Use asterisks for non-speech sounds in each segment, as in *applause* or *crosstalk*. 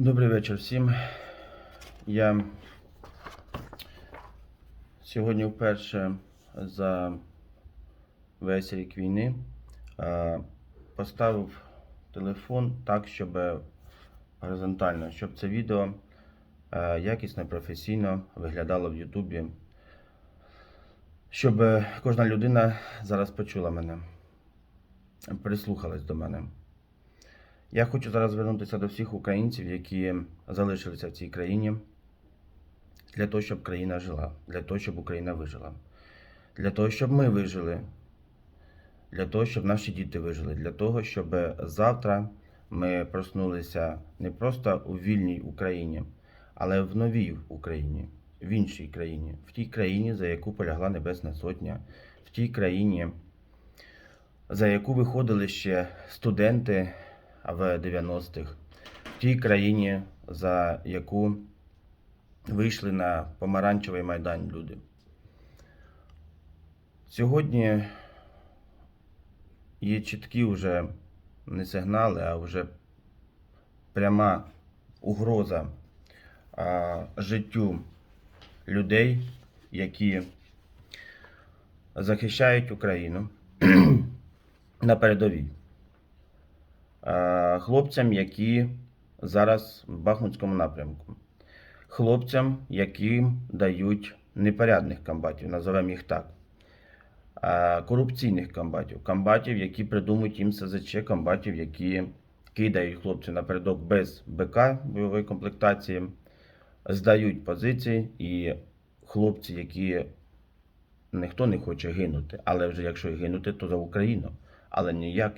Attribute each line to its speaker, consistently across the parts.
Speaker 1: Добрий вечір всім. Я сьогодні вперше за весь рік війни поставив телефон так, щоб горизонтально, щоб це відео якісно, професійно виглядало в Ютубі, щоб кожна людина зараз почула мене, прислухалась до мене. Я хочу зараз звернутися до всіх українців, які залишилися в цій країні, для того, щоб країна жила, для того, щоб Україна вижила, для того, щоб ми вижили, для того, щоб наші діти вижили, для того, щоб завтра ми проснулися не просто у вільній Україні, але в новій Україні, в іншій країні, в тій країні, за яку полягла Небесна Сотня, в тій країні, за яку виходили ще студенти в 90-х, в тій країні, за яку вийшли на помаранчевий майдан люди. Сьогодні є чіткі вже не сигнали, а вже пряма угроза а, життю людей, які захищають Україну *clears throat* на передовій хлопцям, які зараз в Бахмутському напрямку, хлопцям, яким дають непорядних комбатів, називаємо їх так, е, корупційних комбатів, комбатів, які придумують їм СЗЧ, комбатів, які кидають хлопців напередок без БК бойової комплектації, здають позиції і хлопці, які ніхто не хоче гинути, але вже якщо гинути, то за Україну, але ніяк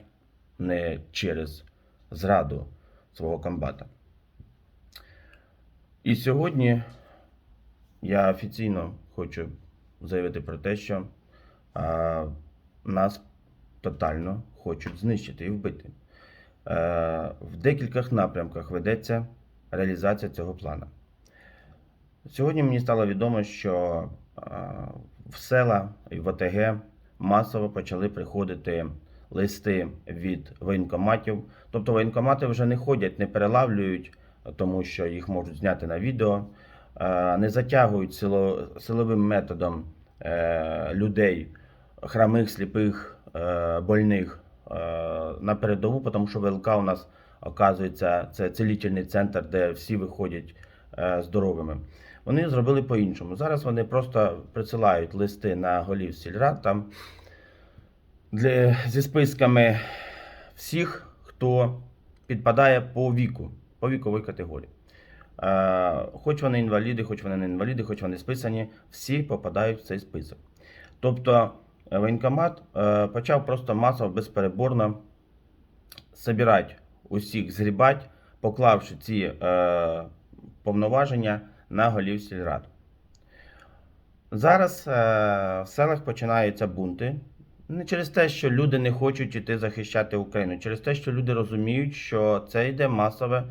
Speaker 1: не через зраду свого комбата. І сьогодні я офіційно хочу заявити про те, що а, нас тотально хочуть знищити і вбити. Е, в декількох напрямках ведеться реалізація цього плану. Сьогодні мені стало відомо, що а, в села і в ОТГ масово почали приходити листи від воєнкоматів. Тобто воєнкомати вже не ходять, не перелавлюють, тому що їх можуть зняти на відео, е, не затягують сило, силовим методом е, людей, хромих, сліпих, е, больних на передову, тому що ВЛК у нас оказується це цілительний центр, де всі виходять здоровими. Вони зробили по-іншому. Зараз вони просто присилають листи на голів сільрад там для, зі списками всіх, хто підпадає по віку, по віковій категорії. Хоч вони інваліди, хоч вони не інваліди, хоч вони списані, всі попадають в цей список. Тобто е, воєнкомат е, почав просто масово безпереборно собирати усіх, згрібати, поклавши ці е, повноваження на голів сільрад. Зараз в селах починаються бунти. Не через те, що люди не хочуть іти захищати Україну, через те, що люди розуміють, що це йде масове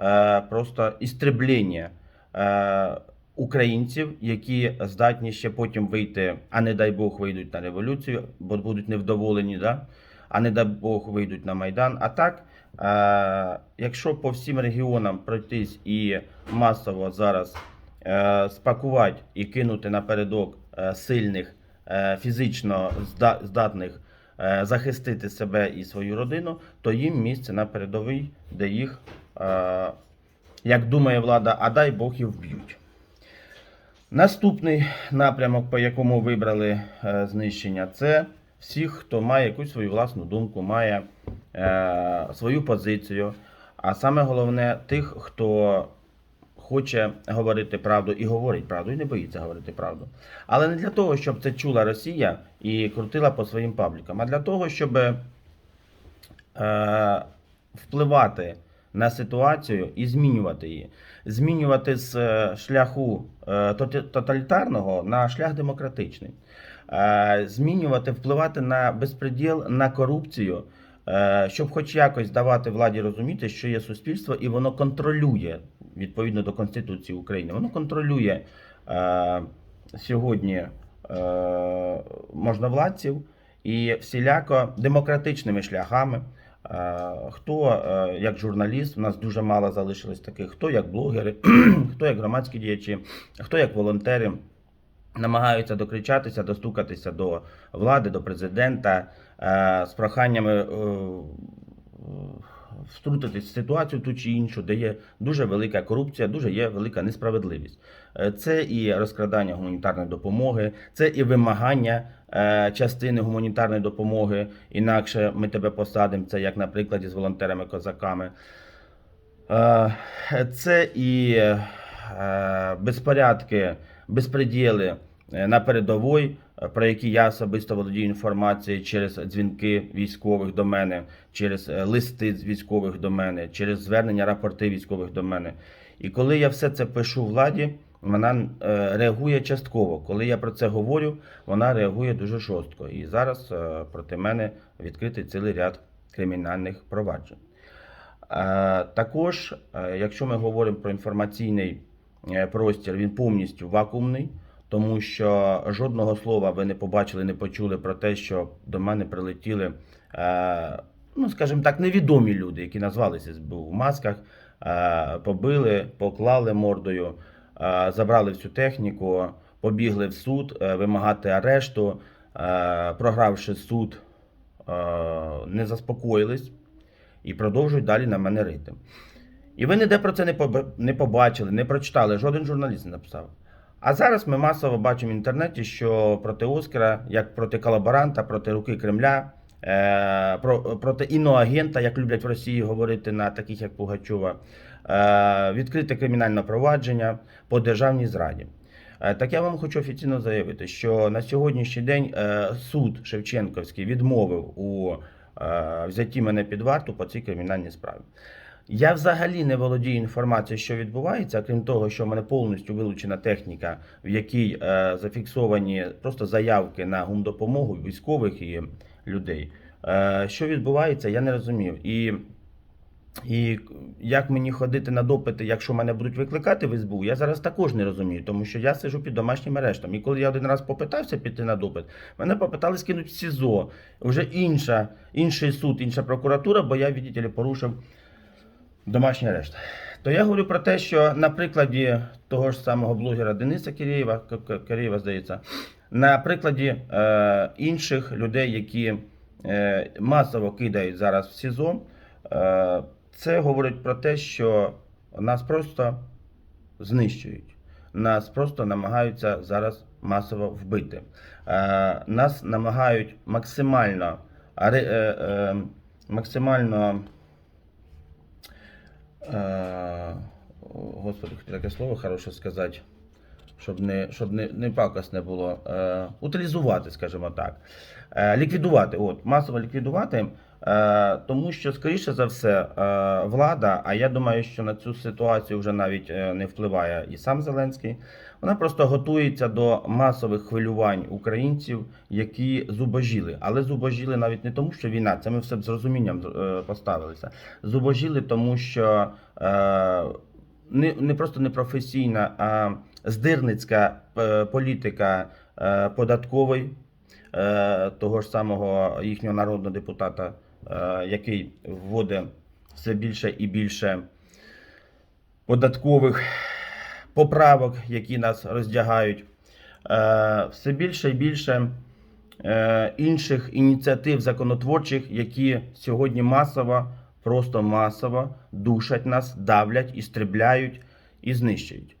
Speaker 1: е, просто істреблення е, українців, які здатні ще потім вийти, а не дай Бог вийдуть на революцію, бо будуть невдоволені, да? а не дай Бог вийдуть на Майдан. А так, е, якщо по всім регіонам пройтись і масово зараз е, спакувати і кинути напередок е, сильних фізично здатних е, захистити себе і свою родину, то їм місце на передовій, де їх, е, як думає влада, а дай Бог і вб'ють. Наступний напрямок, по якому вибрали е, знищення, це всіх, хто має якусь свою власну думку, має е, свою позицію. А саме головне, тих, хто хоче говорити правду і говорить правду, і не боїться говорити правду. Але не для того, щоб це чула Росія і крутила по своїм паблікам, а для того, щоб е, впливати на ситуацію і змінювати її. Змінювати з е, шляху е, тоталітарного на шлях демократичний. Е, Змінювати, впливати на безпреділ, на корупцію, е, щоб хоч якось давати владі розуміти, що є суспільство, і воно контролює відповідно до Конституції України. Воно контролює е, сьогодні е, можновладців і всіляко демократичними шляхами Е, Хто е, як журналіст, у нас дуже мало залишилось таких, хто як блогери, *clears throat* хто як громадські діячі, хто як волонтери намагаються докричатися, достукатися до влади, до президента е, з проханнями втрутитись в ситуацію ту чи іншу, де є дуже велика корупція, дуже є велика несправедливість. Е, Це і розкрадання гуманітарної допомоги, це і вимагання е, частини гуманітарної допомоги. Інакше ми тебе посадимо. Це як на прикладі з волонтерами-козаками. Е, Це і безпорядки, безпреділи на передовій, е, про які я особисто володію інформацією через дзвінки військових до мене, через е, листи військових до мене, через звернення рапорти військових до мене. І коли я все це пишу владі, вона е, реагує частково. Коли я про це говорю, вона реагує дуже жорстко. І зараз е, проти мене відкритий цілий ряд кримінальних проваджень. Е, Також, е, якщо ми говоримо про інформаційний е, простір, він повністю вакуумний, тому що жодного слова ви не побачили, не почули про те, що до мене прилетіли, е, ну скажімо так, невідомі люди, які назвалися СБУ в масках, е, побили, поклали мордою, е, забрали всю техніку, побігли в суд вимагати арешту, програвши суд, не заспокоїлись і продовжують далі на мене рити. І ви ніде про це не побачили, не прочитали, жоден журналіст не написав. А зараз ми масово бачимо в інтернеті, що проти Оскара, як проти колаборанта, проти руки Кремля, е, про, проти іноагента, як люблять в Росії говорити на таких як Пугачова, е, відкрите кримінальне провадження по державній зраді. Е, Так я вам хочу офіційно заявити, що на сьогоднішній день суд Шевченківський відмовив у взятті мене під варту по цій кримінальній справі. Я взагалі не володію інформацією, що відбувається, крім того, що в мене повністю вилучена техніка, в якій е, зафіксовані просто заявки на гумдопомогу військових і людей. Е, що відбувається, я не розумів. І, і як мені ходити на допити, якщо мене будуть викликати в СБУ, я зараз також не розумію, тому що я сижу під домашнім арештом. І коли я один раз попитався піти на допит, мене попитали скинути в СІЗО. Вже інша, інший суд, інша прокуратура, бо я, ли, порушив домашній арешт. То я говорю про те, що на прикладі того ж самого блогера Дениса Кирєєва, Кирєєва, здається, на прикладі е, інших людей, які е, масово кидають зараз в СІЗО, е, це говорить про те, що нас просто знищують. Нас просто намагаються зараз масово вбити. Е, нас намагають максимально, е, е, максимально Господи, хотів таке слово хороше сказати, щоб не, щоб не, не пакосне було. Е, утилізувати, скажімо так. Е, ліквідувати, от, масово ліквідувати. Е, тому що, скоріше за все, е, влада, а я думаю, що на цю ситуацію вже навіть е, не впливає і сам Зеленський, вона просто готується до масових хвилювань українців, які зубожіли. Але зубожіли навіть не тому, що війна, це ми все б з розумінням поставилися. Зубожіли, тому що не, не просто непрофесійна, а здирницька політика податкової того ж самого їхнього народного депутата, який вводить все більше і більше податкових поправок, які нас роздягають. Е, Все більше і більше е, інших ініціатив законотворчих, які сьогодні масово, просто масово душать нас, давлять, істребляють і знищують.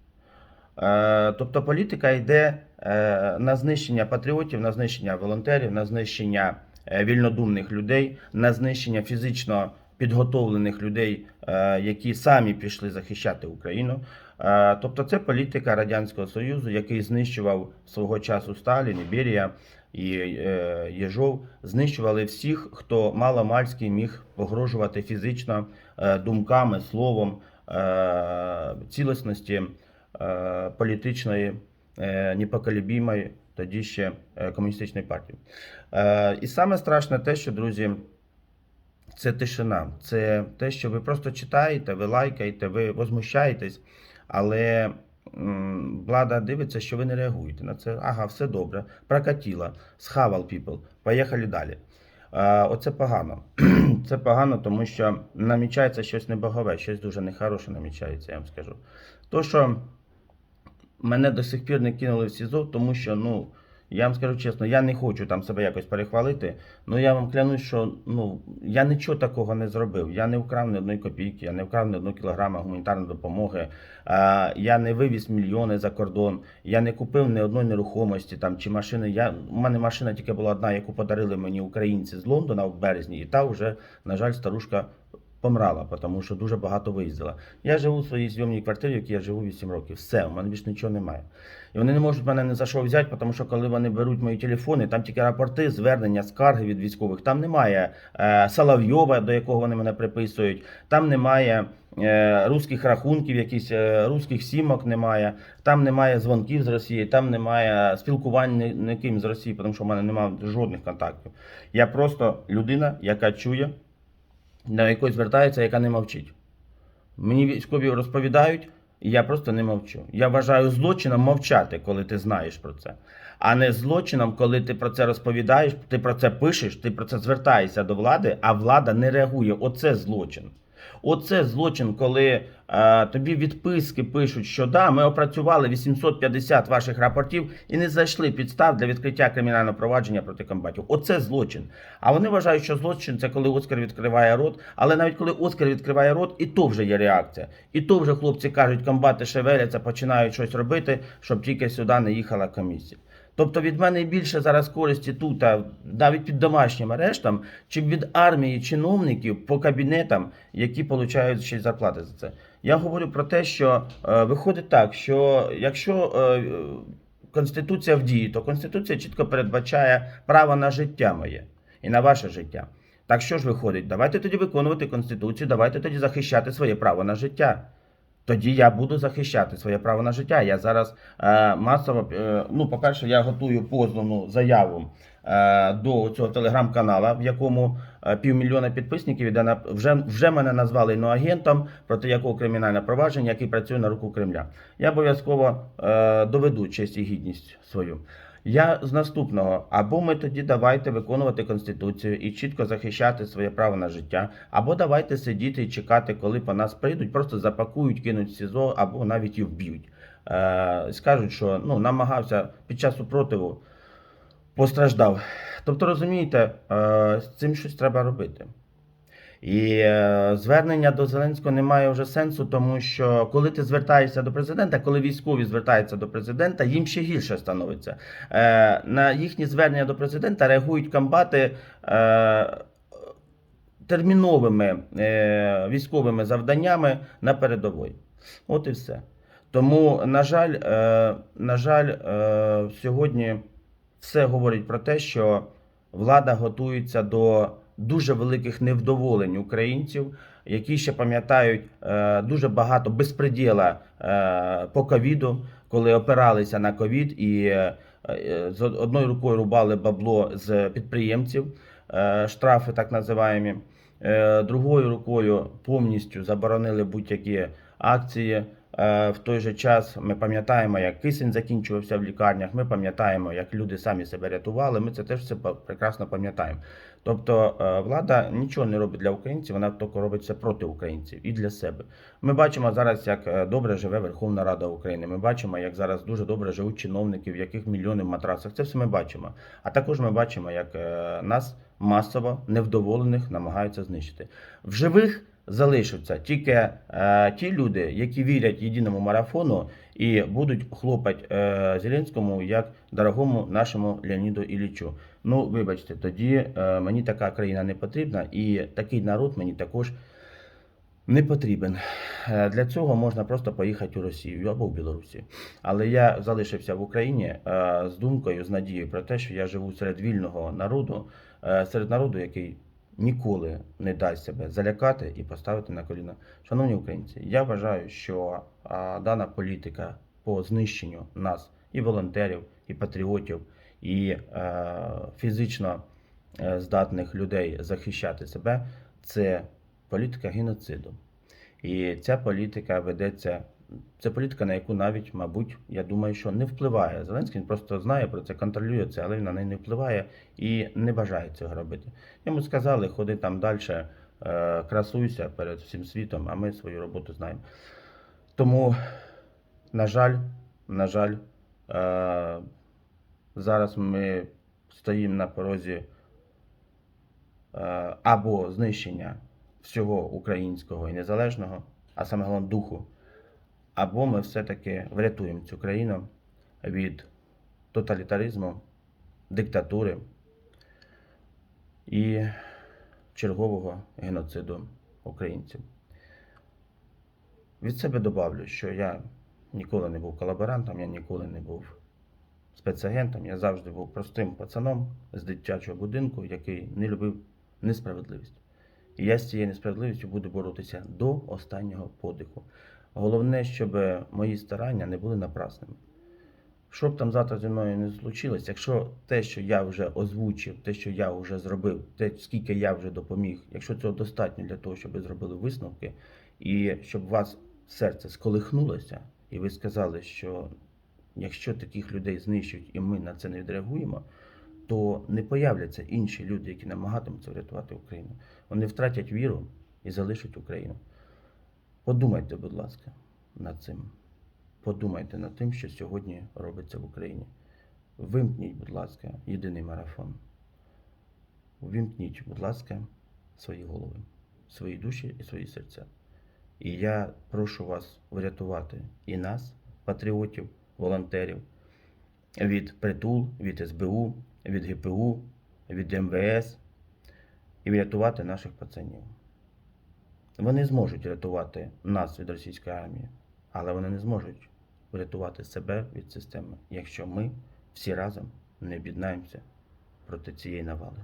Speaker 1: Е, Тобто політика йде е, на знищення патріотів, на знищення волонтерів, на знищення е, вільнодумних людей, на знищення фізично підготовлених людей, е, які самі пішли захищати Україну. Е, Тобто це політика Радянського Союзу, який знищував свого часу Сталін, і Берія і е, Єжов, знищували всіх, хто маломальський міг погрожувати фізично е, думками, словом е, цілісності е, політичної, е, непоколебімої тоді ще е, комуністичної партії. Е, І саме страшне те, що, друзі, це тишина. Це те, що ви просто читаєте, ви лайкаєте, ви возмущаєтесь, але влада дивиться, що ви не реагуєте на це. Ага, все добре, прокатіло, схавал people, поїхали далі. Е, Оце погано. *clears throat* це погано, тому що намічається щось небогове, щось дуже нехороше намічається, я вам скажу. То, що мене до сих пір не кинули в СІЗО, тому що, ну, я вам скажу чесно, я не хочу там себе якось перехвалити. Ну я вам клянусь, що ну я нічого такого не зробив. Я не вкрав ні одної копійки, я не вкрав ні одного кілограма гуманітарної допомоги. А, я не вивіз мільйони за кордон, я не купив ні одної нерухомості там чи машини. Я у мене машина тільки була одна, яку подарили мені українці з Лондона в березні, і та вже, на жаль, старушка. Помрала, тому що дуже багато виїздила. Я живу у своїй зйомній квартирі, в якій я живу 8 років. Все, у мене більше нічого немає. І вони не можуть мене не за що взяти, тому що коли вони беруть мої телефони, там тільки рапорти, звернення, скарги від військових. Там немає е, Соловйова, до якого вони мене приписують. Там немає е, русських рахунків, якісь е, русських сімок немає. Там немає дзвонків з Росії, там немає спілкування ні- ніким з Росії, тому що в мене немає жодних контактів. Я просто людина, яка чує, до якої звертається, яка не мовчить. Мені військові розповідають, і я просто не мовчу. Я вважаю злочином мовчати, коли ти знаєш про це. А не злочином, коли ти про це розповідаєш, ти про це пишеш, ти про це звертаєшся до влади, а влада не реагує. Оце злочин. Оце злочин, коли е, тобі відписки пишуть, що да, ми опрацювали 850 ваших рапортів і не знайшли підстав для відкриття кримінального провадження проти комбатів. Оце злочин. А вони вважають, що злочин це коли Оскар відкриває рот. Але навіть коли Оскар відкриває рот, і то вже є реакція. І то вже хлопці кажуть, комбати шевеляться, починають щось робити, щоб тільки сюди не їхала комісія. Тобто від мене більше зараз користі тут, навіть під домашнім арештом, чим від армії чиновників по кабінетам, які отримують ще й зарплати за це. Я говорю про те, що е, виходить так, що якщо е, Конституція в дії, то Конституція чітко передбачає право на життя моє і на ваше життя. Так що ж виходить? Давайте тоді виконувати Конституцію, давайте тоді захищати своє право на життя. Тоді я буду захищати своє право на життя. Я зараз е, масово, е, ну, по-перше, я готую позовну заяву е, до цього телеграм-канала, в якому е, півмільйона підписників, і де на, вже, вже мене назвали іноагентом, проти якого кримінальне провадження, який працює на руку Кремля. Я обов'язково е, доведу честь і гідність свою. Я з наступного, або ми тоді давайте виконувати конституцію і чітко захищати своє право на життя, або давайте сидіти і чекати, коли по нас прийдуть, просто запакують, кинуть в СІЗО, або навіть і вб'ють. Е, скажуть, що ну намагався під час супротиву постраждав. Тобто, розумієте, е, з цим щось треба робити. І е, звернення до Зеленського не має вже сенсу, тому що коли ти звертаєшся до президента, коли військові звертаються до президента, їм ще гірше становиться. Е, на їхні звернення до президента реагують комбати. Е, Терміновими е, військовими завданнями на передовій. От і все. Тому, на жаль, е, на жаль, е, сьогодні все говорить про те, що влада готується до дуже великих невдоволень українців, які ще пам'ятають е, дуже багато безпреділа е, по ковіду, коли опиралися на ковід і е, з одною рукою рубали бабло з підприємців, штрафи так називаємо. Другою рукою повністю заборонили будь-які акції. В той же час ми пам'ятаємо, як кисень закінчувався в лікарнях. Ми пам'ятаємо, як люди самі себе рятували. Ми це теж все прекрасно пам'ятаємо. Тобто е, влада нічого не робить для українців, вона тільки робить все проти українців і для себе. Ми бачимо зараз, як е, добре живе Верховна Рада України. Ми бачимо, як зараз дуже добре живуть чиновники, в яких мільйони в матрасах. Це все ми бачимо. А також ми бачимо, як е, нас масово невдоволених намагаються знищити. В живих залишаться тільки е, ті люди, які вірять єдиному марафону і будуть хлопати е, Зеленському як дорогому нашому Леоніду Іллічу. Ну, вибачте, тоді е, мені така країна не потрібна, і такий народ мені також не потрібен. Е, Для цього можна просто поїхати у Росію або в Білорусі. Але я залишився в Україні е, з думкою, з надією про те, що я живу серед вільного народу, серед народу, який ніколи не дасть себе залякати і поставити на коліна. Шановні українці, я вважаю, що дана політика по знищенню нас і волонтерів, і патріотів, і е, фізично е, здатних людей захищати себе це політика геноциду. І ця політика ведеться це політика, на яку навіть, мабуть, я думаю, що не впливає. Зеленський просто знає про це, контролює це, але він на неї не впливає і не бажає цього робити. Йому сказали, ходи там далі, е, красуйся перед всім світом, а ми свою роботу знаємо. Тому, на жаль, на жаль, зараз ми стоїмо на порозі е, або знищення всього українського і незалежного, а саме головне духу, або ми все-таки врятуємо цю країну від тоталітаризму, диктатури і чергового геноциду українців. Від себе добавлю, що я ніколи не був колаборантом, я ніколи не був спецагентом, я завжди був простим пацаном з дитячого будинку, який не любив несправедливість. І я з цією несправедливістю буду боротися до останнього подиху. Головне, щоб мої старання не були напрасними. Що б там завтра зі мною не случилось, якщо те, що я вже озвучив, те, що я вже зробив, те, скільки я вже допоміг, якщо цього достатньо для того, щоб ви зробили висновки, і щоб у вас серце сколихнулося, і ви сказали, що якщо таких людей знищують і ми на це не відреагуємо, то не появляться інші люди, які намагатимуться врятувати Україну. Вони втратять віру і залишать Україну. Подумайте, будь ласка, над цим. Подумайте над тим, що сьогодні робиться в Україні. Вимкніть, будь ласка, єдиний марафон. Вимкніть, будь ласка, свої голови, свої душі і свої серця. І я прошу вас врятувати і нас, патріотів, волонтерів, від притул, від СБУ, від ГПУ, від МВС і врятувати наших пацанів. Вони зможуть рятувати нас від російської армії, але вони не зможуть врятувати себе від системи, якщо ми всі разом не об'єднаємося проти цієї навали.